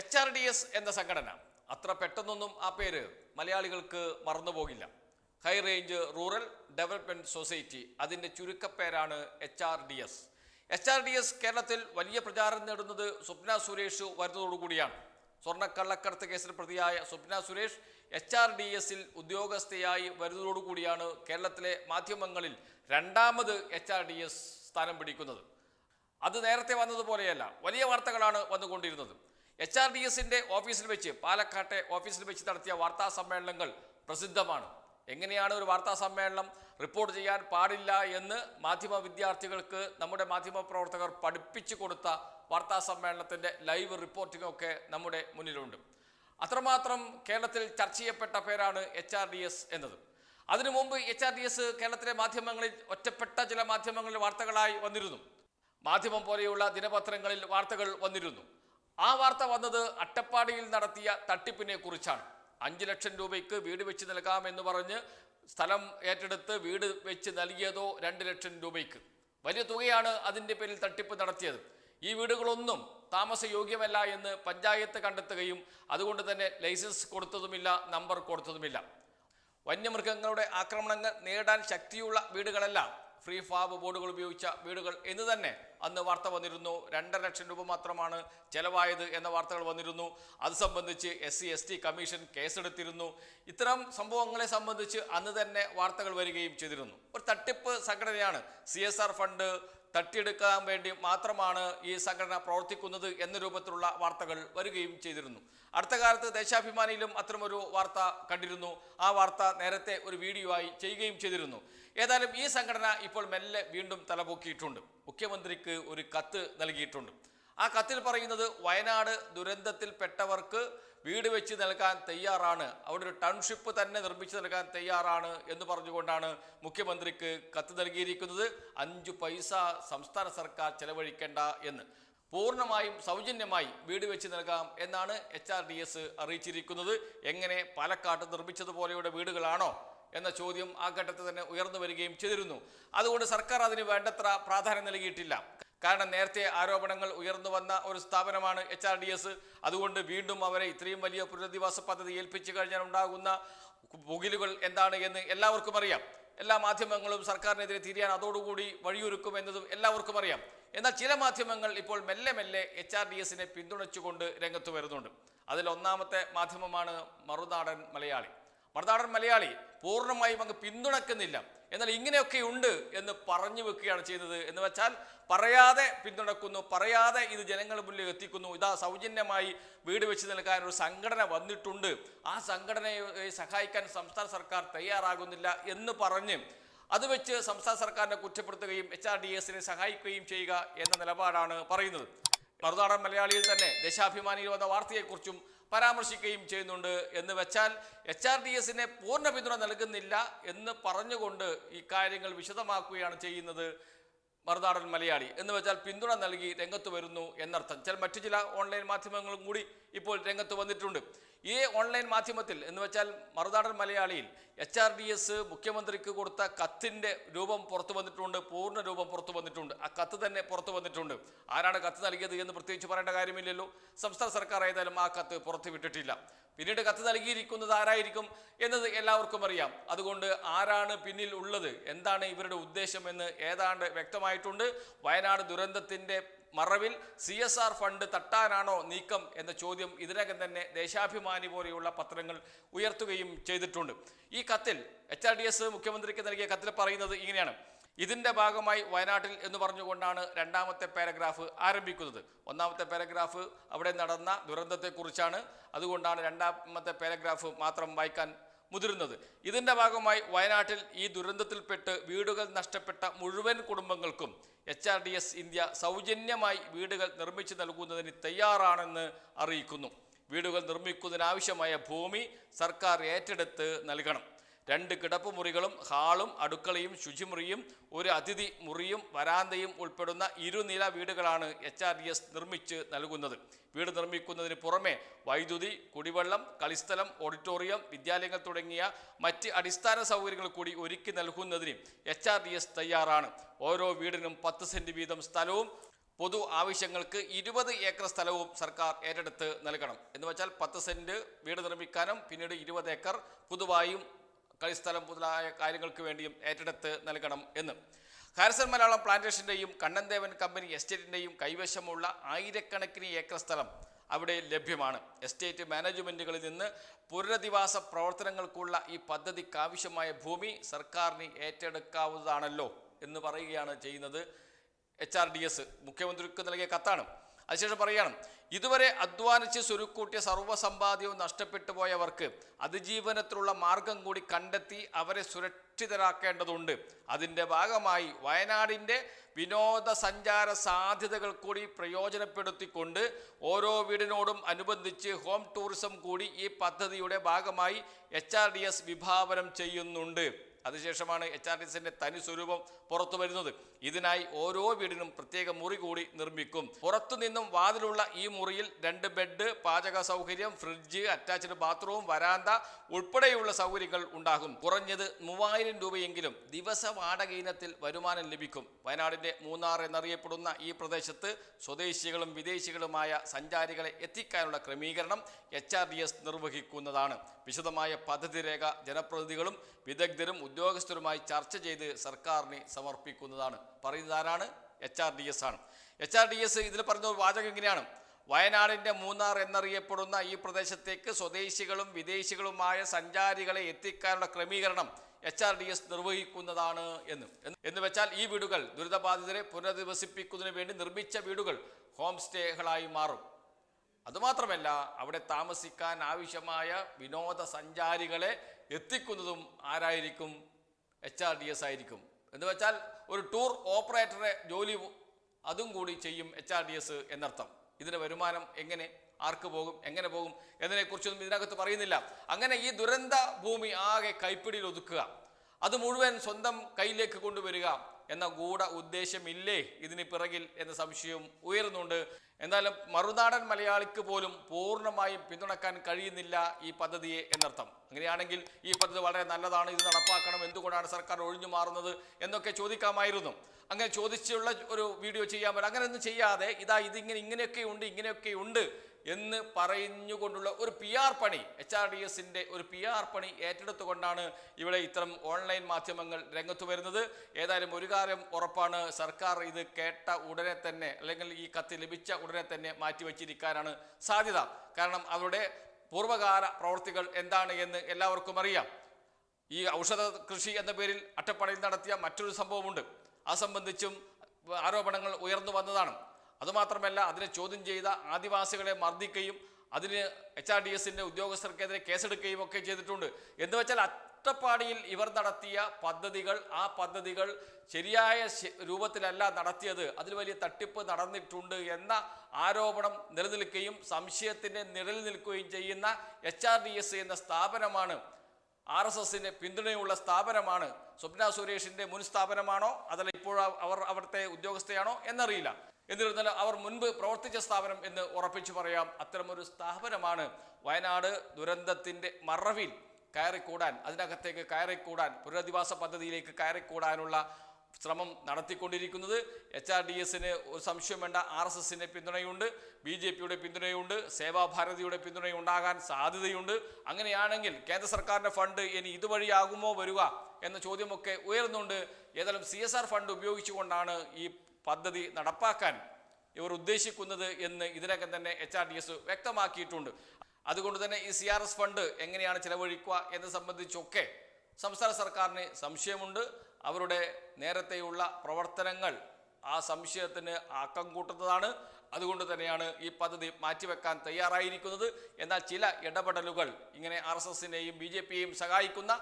H R D S എന്ന സംഘടന. അത്ര പെട്ടെന്നൊന്നും ആ പേര് മലയാളികൾക്ക് മറന്നുപോകില്ല. High range rural development society അതിന്റെ ചുരുക്കപ്പേരാണ് H R D S H R D S കേരളത്തിൽ വലിയ പ്രചാരം നേടുന്നത് സ്വപ്ന സുരേഷ് വരുന്നതോടുകൂടിയാണ് സ്വർണക്കള്ളക്കടത്ത് കേസിൽ പ്രതിയായ Swapna Suresh H R D എസിൽ ഉദ്യോഗസ്ഥയായി വരുന്നതോടുകൂടിയാണ് കേരളത്തിലെ മാധ്യമങ്ങളിൽ രണ്ടാമത് എച്ച് ആർ ഡി എസ് സ്ഥാനം പിടിക്കുന്നത്. അത് നേരത്തെ വന്നതുപോലെയല്ല വലിയ വാർത്തകളാണ് വന്നുകൊണ്ടിരുന്നത്. എച്ച് ആർ ഡി എസിന്റെ ഓഫീസിൽ വെച്ച് പാലക്കാട്ടെ ഓഫീസിൽ വെച്ച് നടത്തിയ വാർത്താ സമ്മേളനങ്ങൾ പ്രസിദ്ധമാണ്. എങ്ങനെയാണ് ഒരു വാർത്താ സമ്മേളനം റിപ്പോർട്ട് ചെയ്യാൻ പാടില്ല എന്ന് മാധ്യമ വിദ്യാർത്ഥികൾക്ക് നമ്മുടെ മാധ്യമ പ്രവർത്തകർ പഠിപ്പിച്ചു കൊടുത്ത വാർത്താ സമ്മേളനത്തിന്റെ ലൈവ് റിപ്പോർട്ടിംഗ് ഒക്കെ നമ്മുടെ മുന്നിലുണ്ട്. അത്രമാത്രം കേരളത്തിൽ ചർച്ച ചെയ്യപ്പെട്ട പേരാണ് എച്ച് ആർ ഡി എസ് എന്നത്. അതിനു മുമ്പ് എച്ച് ആർ ഡി എസ് കേരളത്തിലെ മാധ്യമങ്ങളിൽ ഒറ്റപ്പെട്ട ചില മാധ്യമങ്ങളിൽ വാർത്തകളായി വന്നിരുന്നു. മാധ്യമം പോലെയുള്ള ദിനപത്രങ്ങളിൽ വാർത്തകൾ വന്നിരുന്നു. ആ വാർത്ത വന്നത് അട്ടപ്പാടിയിൽ നടത്തിയ തട്ടിപ്പിനെ കുറിച്ചാണ്. അഞ്ചു ലക്ഷം രൂപയ്ക്ക് വീട് വെച്ച് നൽകാമെന്ന് പറഞ്ഞ് സ്ഥലം ഏറ്റെടുത്ത് വീട് വെച്ച് നൽകിയതോ രണ്ട് ലക്ഷം രൂപയ്ക്ക്. വലിയ തുകയാണ് അതിന്റെ പേരിൽ തട്ടിപ്പ് നടത്തിയത്. ഈ വീടുകളൊന്നും താമസയോഗ്യമല്ല എന്ന് പഞ്ചായത്ത് കണ്ടെത്തുകയും അതുകൊണ്ട് തന്നെ ലൈസൻസ് കൊടുത്തതുമില്ല നമ്പർ കൊടുത്തതുമില്ല. വന്യമൃഗങ്ങളുടെ ആക്രമണങ്ങൾ നേടാൻ ശക്തിയുള്ള വീടുകളല്ല ഫ്രീ ഫാബ് ബോർഡുകൾ ഉപയോഗിച്ച വീടുകൾ എന്ന് തന്നെ അന്ന് വാർത്ത വന്നിരുന്നു. രണ്ടര ലക്ഷം രൂപ മാത്രമാണ് ചെലവായത് എന്ന വാർത്തകൾ വന്നിരുന്നു. അത് സംബന്ധിച്ച് S C S T commission കേസെടുത്തിരുന്നു. ഇത്തരം സംഭവങ്ങളെ സംബന്ധിച്ച് അന്ന് തന്നെ വാർത്തകൾ വരികയും ചെയ്തിരുന്നു. ഒരു തട്ടിപ്പ് സംഘടനയാണ് സി ഫണ്ട് തട്ടിയെടുക്കാൻ വേണ്ടി മാത്രമാണ് ഈ സംഘടന പ്രവർത്തിക്കുന്നത് എന്ന രൂപത്തിലുള്ള വാർത്തകൾ വരികയും ചെയ്തിരുന്നു. അടുത്ത കാലത്ത് ദേശാഭിമാനിയിലും അത്തരമൊരു വാർത്ത കണ്ടിരുന്നു. ആ വാർത്ത നേരത്തെ ഒരു വീഡിയോ ആയി ചെയ്യുകയും ചെയ്തിരുന്നു. ഏതായാലും ഈ സംഘടന ഇപ്പോൾ മെല്ലെ വീണ്ടും തലപൊക്കിയിട്ടുണ്ട്. മുഖ്യമന്ത്രിക്ക് ഒരു കത്ത് നൽകിയിട്ടുണ്ട്. ആ കത്തിൽ പറയുന്നത് വയനാട് ദുരന്തത്തിൽപ്പെട്ടവർക്ക് വീട് വെച്ച് നൽകാൻ തയ്യാറാണ്. അവിടെ ഒരു ടൗൺഷിപ്പ് തന്നെ നിർമ്മിച്ചു നൽകാൻ തയ്യാറാണ് എന്ന് പറഞ്ഞുകൊണ്ടാണ് മുഖ്യമന്ത്രിക്ക് കത്ത് നൽകിയിരിക്കുന്നത്. അഞ്ചു പൈസ സംസ്ഥാന സർക്കാർ ചെലവഴിക്കേണ്ട എന്ന്. പൂർണമായും സൗജന്യമായി വീട് വെച്ച് നൽകാം എന്നാണ് എച്ച് ആർ ഡി എസ് അറിയിച്ചിരിക്കുന്നത്. എങ്ങനെ പാലക്കാട്ട് നിർമ്മിച്ചതുപോലെയുള്ള വീടുകളാണോ എന്ന ചോദ്യം ആ ഘട്ടത്തിൽ തന്നെ ഉയർന്നു വരികയും ചെയ്തിരുന്നു. അതുകൊണ്ട് സർക്കാർ അതിന് വേണ്ടത്ര പ്രാധാന്യം നൽകിയിട്ടില്ല. കാരണം നേരത്തെ ആരോപണങ്ങൾ ഉയർന്നു വന്ന ഒരു സ്ഥാപനമാണ് എച്ച് ആർ ഡി എസ്. അതുകൊണ്ട് വീണ്ടും അവരെ ഇത്രയും വലിയ പുനരധിവാസ പദ്ധതി ഏൽപ്പിച്ചു കഴിഞ്ഞാൽ ഉണ്ടാകുന്ന പുകിലുകൾ എന്താണ് എന്ന് എല്ലാവർക്കും അറിയാം. എല്ലാ മാധ്യമങ്ങളും സർക്കാരിനെതിരെ തിരിയാൻ അതോടുകൂടി വഴിയൊരുക്കും എന്നതും എല്ലാവർക്കും അറിയാം. എന്നാൽ ചില മാധ്യമങ്ങൾ ഇപ്പോൾ മെല്ലെ മെല്ലെ എച്ച് ആർ ഡി എസിനെ പിന്തുണച്ചുകൊണ്ട് രംഗത്ത് വരുന്നുണ്ട്. അതിൽ ഒന്നാമത്തെ മാധ്യമമാണ് മറുനാടൻ മലയാളി. മറുനാടൻ മലയാളി പൂർണമായും അങ്ങ് പിന്തുണക്കുന്നില്ല. എന്നാൽ ഇങ്ങനെയൊക്കെ ഉണ്ട് എന്ന് പറഞ്ഞു വെക്കുകയാണ് ചെയ്യുന്നത് എന്ന് വെച്ചാൽ പറയാതെ പിന്തുണക്കുന്നു പറയാതെ ഇത് ജനങ്ങളുടെ മുന്നിൽ എത്തിക്കുന്നു. ഇതാ സൗജന്യമായി വീട് വെച്ച് നൽകാൻ ഒരു സംഘടന വന്നിട്ടുണ്ട്. ആ സംഘടനയെ സഹായിക്കാൻ സംസ്ഥാന സർക്കാർ തയ്യാറാകുന്നില്ല എന്ന് പറഞ്ഞ് അത് വെച്ച് സംസ്ഥാന സർക്കാരിനെ കുറ്റപ്പെടുത്തുകയും എച്ച് ആർ ഡി എസിനെ സഹായിക്കുകയും ചെയ്യുക എന്ന നിലപാടാണ് പറയുന്നത്. മറുനാടൻ മലയാളിയിൽ തന്നെ ദേശാഭിമാനിയിൽ വന്ന വാർത്തയെക്കുറിച്ചും പരാമർശിക്കുകയും ചെയ്യുന്നുണ്ട് എന്ന് വെച്ചാൽ എച്ച് ആർ ഡി എസിനെ പൂർണ പിന്തുണ നൽകുന്നില്ല എന്ന് പറഞ്ഞുകൊണ്ട് ഈ കാര്യങ്ങൾ വിശദമാക്കുകയാണ് ചെയ്യുന്നത്. മറുനാടൻ മലയാളി എന്ന് വെച്ചാൽ പിന്തുണ നൽകി രംഗത്ത് വരുന്നു എന്നർത്ഥം. ചില മറ്റു ചില ഓൺലൈൻ മാധ്യമങ്ങളും കൂടി ഇപ്പോൾ രംഗത്ത് വന്നിട്ടുണ്ട്. ഈ ഓൺലൈൻ മാധ്യമത്തിൽ എന്ന് വെച്ചാൽ മറുനാടൻ മലയാളിയിൽ എച്ച് ആർ ഡി എസ് മുഖ്യമന്ത്രിക്ക് കൊടുത്ത കത്തിന്റെ രൂപം പുറത്തു വന്നിട്ടുണ്ട് പൂർണ രൂപം പുറത്തു വന്നിട്ടുണ്ട്. ആ കത്ത് തന്നെ പുറത്തു വന്നിട്ടുണ്ട്. ആരാണ് കത്ത് നൽകിയത് എന്ന് പ്രത്യേകിച്ച് പറയേണ്ട കാര്യമില്ലല്ലോ. സംസ്ഥാന സർക്കാർ ഏതായാലും ആ കത്ത് പുറത്തു വിട്ടിട്ടില്ല. പിന്നീട് കത്ത് നൽകിയിരിക്കുന്നത് ആരായിരിക്കും എന്നത് എല്ലാവർക്കും അറിയാം. അതുകൊണ്ട് ആരാണ് പിന്നിൽ ഉള്ളത്? എന്താണ് ഇവരുടെ ഉദ്ദേശം എന്ന് ഏതാണ്ട് വ്യക്തമായിട്ടുണ്ട്. വയനാട് ദുരന്തത്തിന്റെ മറവിൽ സി എസ് ആർ ഫണ്ട് തട്ടാനാണോ നീക്കം എന്ന ചോദ്യം ഇതിനകം തന്നെ ദേശാഭിമാനി പോലെയുള്ള പത്രങ്ങൾ ഉയർത്തുകയും ചെയ്തിട്ടുണ്ട്. ഈ കത്തിൽ എച്ച് ആർ ഡി എസ് മുഖ്യമന്ത്രിക്ക് നൽകിയ കത്തിൽ പറയുന്നത് ഇങ്ങനെയാണ്. ഇതിന്റെ ഭാഗമായി വയനാട്ടിൽ എന്ന് പറഞ്ഞുകൊണ്ടാണ് രണ്ടാമത്തെ പാരഗ്രാഫ് ആരംഭിക്കുന്നത്. ഒന്നാമത്തെ പാരഗ്രാഫ് അവിടെ നടന്ന ദുരന്തത്തെക്കുറിച്ചാണ്. അതുകൊണ്ടാണ് രണ്ടാമത്തെ പാരഗ്രാഫ് മാത്രം വായിക്കാൻ മുതിരുന്നത്. ഇതിന്റെ ഭാഗമായി വയനാട്ടിൽ ഈ ദുരന്തത്തിൽപ്പെട്ട് വീടുകൾ നഷ്ടപ്പെട്ട മുഴുവൻ കുടുംബങ്ങൾക്കും H R D S India സൗജന്യമായി വീടുകൾ നിർമ്മിച്ചു നൽകുന്നതിന് തയ്യാറാണെന്ന് അറിയിക്കുന്നു. വീടുകൾ നിർമ്മിക്കുന്നതിനാവശ്യമായ ഭൂമി സർക്കാർ ഏറ്റെടുത്ത് നൽകണം. രണ്ട് കിടപ്പുമുറികളും ഹാളും അടുക്കളയും ശുചിമുറിയും ഒരു അതിഥി മുറിയും വരാന്തയും ഉൾപ്പെടുന്ന ഇരുനില വീടുകളാണ് എച്ച് ആർ ഡി എസ് നിർമ്മിച്ച് നൽകുന്നത്. വീട് നിർമ്മിക്കുന്നതിന് പുറമെ വൈദ്യുതി കുടിവെള്ളം കളിസ്ഥലം ഓഡിറ്റോറിയം വിദ്യാലയങ്ങൾ തുടങ്ങിയ മറ്റ് അടിസ്ഥാന സൗകര്യങ്ങൾ കൂടി ഒരുക്കി നൽകുന്നതിന് എച്ച് ആർ ഡി എസ് തയ്യാറാണ്. ഓരോ വീടിനും പത്ത് സെന്റ് വീതം സ്ഥലവും പൊതു ആവശ്യങ്ങൾക്ക് ഇരുപത് ഏക്കർ സ്ഥലവും സർക്കാർ ഏറ്റെടുത്ത് നൽകണം. എന്ന് വെച്ചാൽ പത്ത് സെന്റ് വീട് നിർമ്മിക്കാനും പിന്നീട് ഇരുപത് ഏക്കർ പുതുവായും കളിസ്ഥലം മുതലായ കാര്യങ്ങൾക്ക് വേണ്ടിയും ഏറ്റെടുത്ത് നൽകണം എന്ന്. ഹാരിസൺ മലയാളം പ്ലാന്റേഷന്റെയും കണ്ണൻദേവൻ കമ്പനി എസ്റ്റേറ്റിന്റെയും കൈവശമുള്ള ആയിരക്കണക്കിന് ഏക്കർ സ്ഥലം അവിടെ ലഭ്യമാണ്. എസ്റ്റേറ്റ് മാനേജ്മെന്റുകളിൽ നിന്ന് പുനരധിവാസ പ്രവർത്തനങ്ങൾക്കുള്ള ഈ പദ്ധതിക്ക് ആവശ്യമായ ഭൂമി സർക്കാരിന് ഏറ്റെടുക്കാവുന്നതാണല്ലോ എന്ന് പറയുകയാണ് ചെയ്യുന്നത് എച്ച് ആർ ഡി എസ്. മുഖ്യമന്ത്രിക്ക് നൽകിയ കത്താണ്. അതിനുശേഷം പറയണം ഇതുവരെ അധ്വാനിച്ച് സ്വരുക്കൂട്ടിയ സർവസമ്പാദ്യവും നഷ്ടപ്പെട്ടു പോയവർക്ക് അതിജീവനത്തിലുള്ള മാർഗം കൂടി കണ്ടെത്തി അവരെ സുരക്ഷിതരാക്കേണ്ടതുണ്ട്. അതിന്റെ ഭാഗമായി വയനാടിന്റെ വിനോദസഞ്ചാര സാധ്യതകൾ കൂടി പ്രയോജനപ്പെടുത്തിക്കൊണ്ട് ഓരോ വീടിനോടും അനുബന്ധിച്ച് ഹോം ടൂറിസം കൂടി ഈ പദ്ധതിയുടെ ഭാഗമായി എച്ച് വിഭാവനം ചെയ്യുന്നുണ്ട്. അതിനുശേഷമാണ് എച്ച് ആർ ടി സിന്റെ തനി സ്വരൂപം പുറത്തു വരുന്നത്. ഇതിനായി ഓരോ വീടിനും പ്രത്യേക മുറി കൂടി നിർമ്മിക്കും. പുറത്തു നിന്നും വാതിലുള്ള ഈ മുറിയിൽ രണ്ട് ബെഡ് പാചക സൗകര്യം ഫ്രിഡ്ജ് അറ്റാച്ച്ഡ് ബാത്റൂം വരാന്ത ഉൾപ്പെടെയുള്ള സൗകര്യങ്ങൾ ഉണ്ടാകും. കുറഞ്ഞത് മൂവായിരം രൂപയെങ്കിലും ദിവസ വാടക ഇനത്തിൽ വരുമാനം ലഭിക്കും. വയനാടിന്റെ മൂന്നാർ എന്നറിയപ്പെടുന്ന ഈ പ്രദേശത്ത് സ്വദേശികളും വിദേശികളുമായ സഞ്ചാരികളെ എത്തിക്കാനുള്ള ക്രമീകരണം എച്ച് നിർവഹിക്കുന്നതാണ്. വിശദമായ പദ്ധതി രേഖ ജനപ്രതിനിധികളും വിദഗ്ധരും ഉദ്യോഗസ്ഥരുമായി ചർച്ച ചെയ്ത് സർക്കാരിന് സമർപ്പിക്കുന്നതാണ്. പറയുന്നത് ആരാണ്? എച്ച് ആർ ഡി എസ് ആണ്. എച്ച് ആർ ഡി എസ് ഇതിൽ പറഞ്ഞ വാചകം എങ്ങനെയാണ് വയനാടിന്റെ മൂന്നാർ എന്നറിയപ്പെടുന്ന ഈ പ്രദേശത്തേക്ക് സ്വദേശികളും വിദേശികളുമായ സഞ്ചാരികളെ എത്തിക്കാനുള്ള ക്രമീകരണം എച്ച് ആർ ഡി എസ് നിർവഹിക്കുന്നതാണ് എന്ന്. എന്ന് വെച്ചാൽ ഈ വീടുകൾ ദുരിതബാധിതരെ പുനരധിവസിപ്പിക്കുന്നതിന് വേണ്ടി നിർമ്മിച്ച വീടുകൾ ഹോം സ്റ്റേകളായി മാറും. അതുമാത്രമല്ല അവിടെ താമസിക്കാൻ ആവശ്യമായ വിനോദസഞ്ചാരികളെ എത്തിക്കുന്നതും ആരായിരിക്കും? എച്ച് ആർ ഡി എസ് ആയിരിക്കും. എന്ന് വെച്ചാൽ ഒരു ടൂർ ഓപ്പറേറ്ററെ ജോലി അതും കൂടി ചെയ്യും എച്ച് ആർ ഡി എസ് എന്നർത്ഥം. ഇതിന്റെ വരുമാനം എങ്ങനെ ആർക്ക് പോകും എങ്ങനെ പോകും എന്നതിനെക്കുറിച്ചൊന്നും ഇതിനകത്ത് പറയുന്നില്ല. അങ്ങനെ ഈ ദുരന്ത ഭൂമി ആകെ കൈപ്പിടിയിൽ ഒതുക്കുക. അത് മുഴുവൻ സ്വന്തം കയ്യിലേക്ക് കൊണ്ടുവരിക. എന്ന ഗൂഢ ഉദ്ദേശമില്ലേ ഇതിന് പിറകിൽ എന്ന സംശയവും ഉയരുന്നുണ്ട്. എന്നാലും മറുനാടൻ മലയാളിക്ക് പോലും പൂർണമായും പിന്തുണക്കാൻ കഴിയുന്നില്ല ഈ പദ്ധതിയെ എന്നർത്ഥം. അങ്ങനെയാണെങ്കിൽ ഈ പദ്ധതി വളരെ നല്ലതാണ് ഇത് നടപ്പാക്കണം എന്തുകൊണ്ടാണ് സർക്കാർ ഒഴിഞ്ഞു മാറുന്നത് എന്നൊക്കെ ചോദിക്കാമായിരുന്നു. അങ്ങനെ ചോദിച്ചുള്ള ഒരു വീഡിയോ ചെയ്യാൻ പറ്റും. അങ്ങനെ ഒന്നും ചെയ്യാതെ ഇതാ ഇതിങ്ങനെ ഇങ്ങനെയൊക്കെ ഉണ്ട് ഇങ്ങനെയൊക്കെ ഉണ്ട് എന്ന് പറഞ്ഞുകൊണ്ടുള്ള ഒരു പി ആർ പണി എച്ച് ആർ ഡി എസിന്റെ ഒരു പി ആർ പണി ഏറ്റെടുത്തുകൊണ്ടാണ് ഇവിടെ ഇത്തരം ഓൺലൈൻ മാധ്യമങ്ങൾ രംഗത്ത് വരുന്നത്. ഏതായാലും ഒരു കാര്യം ഉറപ്പാണ് സർക്കാർ ഇത് കേട്ട ഉടനെ തന്നെ അല്ലെങ്കിൽ ഈ കത്ത് ലഭിച്ച ഉടനെ തന്നെ മാറ്റിവെച്ചിരിക്കാനാണ് സാധ്യത. കാരണം അവരുടെ പൂർവകാല പ്രവൃത്തികൾ എന്താണ് എന്ന് എല്ലാവർക്കും അറിയാം. ഈ ഔഷധ കൃഷി എന്ന പേരിൽ അട്ടപ്പാടിയിൽ നടത്തിയ മറ്റൊരു സംഭവമുണ്ട്. ആ സംബന്ധിച്ചും ആരോപണങ്ങൾ ഉയർന്നു വന്നതാണ്. അതുമാത്രമല്ല അതിനെ ചോദ്യം ചെയ്ത ആദിവാസികളെ മർദ്ദിക്കുകയും അതിന് എച്ച് ആർ ഡി എസിന്റെ ഉദ്യോഗസ്ഥർക്കെതിരെ കേസെടുക്കുകയും ഒക്കെ ചെയ്തിട്ടുണ്ട്. എന്ന് വെച്ചാൽ അട്ടപ്പാടിയിൽ ഇവർ നടത്തിയ പദ്ധതികൾ ആ പദ്ധതികൾ ശരിയായ രൂപത്തിലല്ല നടത്തിയത്. അതിൽ വലിയ തട്ടിപ്പ് നടന്നിട്ടുണ്ട് എന്ന ആരോപണം നിലനിൽക്കുകയും സംശയത്തിന്റെ നിഴൽ നിൽക്കുകയും ചെയ്യുന്ന എച്ച് ആർ ഡി എസ് എന്ന സ്ഥാപനമാണ് ആർ എസ് എസിന് പിന്തുണയുള്ള സ്ഥാപനമാണ്. സ്വപ്ന സുരേഷിന്റെ മുൻ സ്ഥാപനമാണോ? അതല്ല ഇപ്പോൾ അവർ അവിടുത്തെ ഉദ്യോഗസ്ഥയാണോ? എന്നറിയില്ല. എന്നിരുന്നാലും അവർ മുൻപ് പ്രവർത്തിച്ച സ്ഥാപനം എന്ന് ഉറപ്പിച്ചു പറയാം. അത്തരമൊരു സ്ഥാപനമാണ് വയനാട് ദുരന്തത്തിന്റെ മറവിൽ കയറിക്കൂടാൻ അതിനകത്തേക്ക് കയറിക്കൂടാൻ പുനരധിവാസ പദ്ധതിയിലേക്ക് കയറിക്കൂടാനുള്ള ശ്രമം നടത്തിക്കൊണ്ടിരിക്കുന്നത്. എച്ച് ആർ ഡി എസിന് ഒരു സംശയം വേണ്ട ആർ എസ് എസിന്റെ പിന്തുണയുണ്ട് ബി ജെ പിയുടെ പിന്തുണയുണ്ട് സേവാഭാരതിയുടെ പിന്തുണയുണ്ടാകാൻ സാധ്യതയുണ്ട്. അങ്ങനെയാണെങ്കിൽ കേന്ദ്ര സർക്കാരിന്റെ ഫണ്ട് ഇനി ഇതുവഴിയാകുമോ വരിക എന്ന ചോദ്യമൊക്കെ ഉയർന്നുണ്ട്. ഏതായാലും സി എസ് ആർ ഫണ്ട് ഉപയോഗിച്ചുകൊണ്ടാണ് ഈ പദ്ധതി നടപ്പാക്കാൻ ഇവർ ഉദ്ദേശിക്കുന്നത് എന്ന് ഇതിനകം തന്നെ എച്ച് ആർ ഡി എസ് വ്യക്തമാക്കിയിട്ടുണ്ട്. അതുകൊണ്ട് തന്നെ ഈ സി ആർ എസ് ഫണ്ട് എങ്ങനെയാണ് ചിലവഴിക്കുക എന്ന് സംബന്ധിച്ചൊക്കെ സംസ്ഥാന സർക്കാരിന് സംശയമുണ്ട്. അവരുടെ നേരത്തെയുള്ള പ്രവർത്തനങ്ങൾ ആ സംശയത്തിന് ആക്കം കൂട്ടുന്നതാണ്. അതുകൊണ്ട് തന്നെയാണ് ഈ പദ്ധതി മാറ്റിവെക്കാൻ തയ്യാറായിരിക്കുന്നത്. എന്നാൽ ചില ഇടപെടലുകൾ ഇങ്ങനെ ആർ എസ് എസിനെയും ബി ജെ പിയെയും സഹായിക്കുന്ന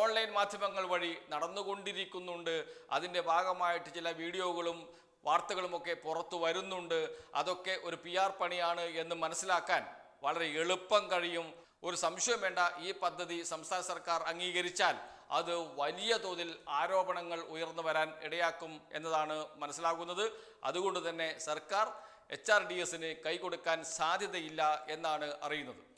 ഓൺലൈൻ മാധ്യമങ്ങൾ വഴി നടന്നുകൊണ്ടിരിക്കുന്നുണ്ട്. അതിന്റെ ഭാഗമായിട്ട് ചില വീഡിയോകളും വാർത്തകളുമൊക്കെ പുറത്തു വരുന്നുണ്ട്. അതൊക്കെ ഒരു പി ആർ പണിയാണ് എന്ന് മനസ്സിലാക്കാൻ വളരെ എളുപ്പം കഴിയും. ഒരു സംശയം വേണ്ട ഈ പദ്ധതി സംസ്ഥാന സർക്കാർ അംഗീകരിച്ചാൽ അത് വലിയ തോതിൽ ആരോപണങ്ങൾ ഉയർന്നു വരാൻ ഇടയാക്കും എന്നതാണ് മനസ്സിലാകുന്നത്. അതുകൊണ്ട് തന്നെ സർക്കാർ എച്ച് ആർ ഡി എസിന് കൈകൊടുക്കാൻ സാധ്യതയില്ല എന്നാണ് അറിയുന്നത്.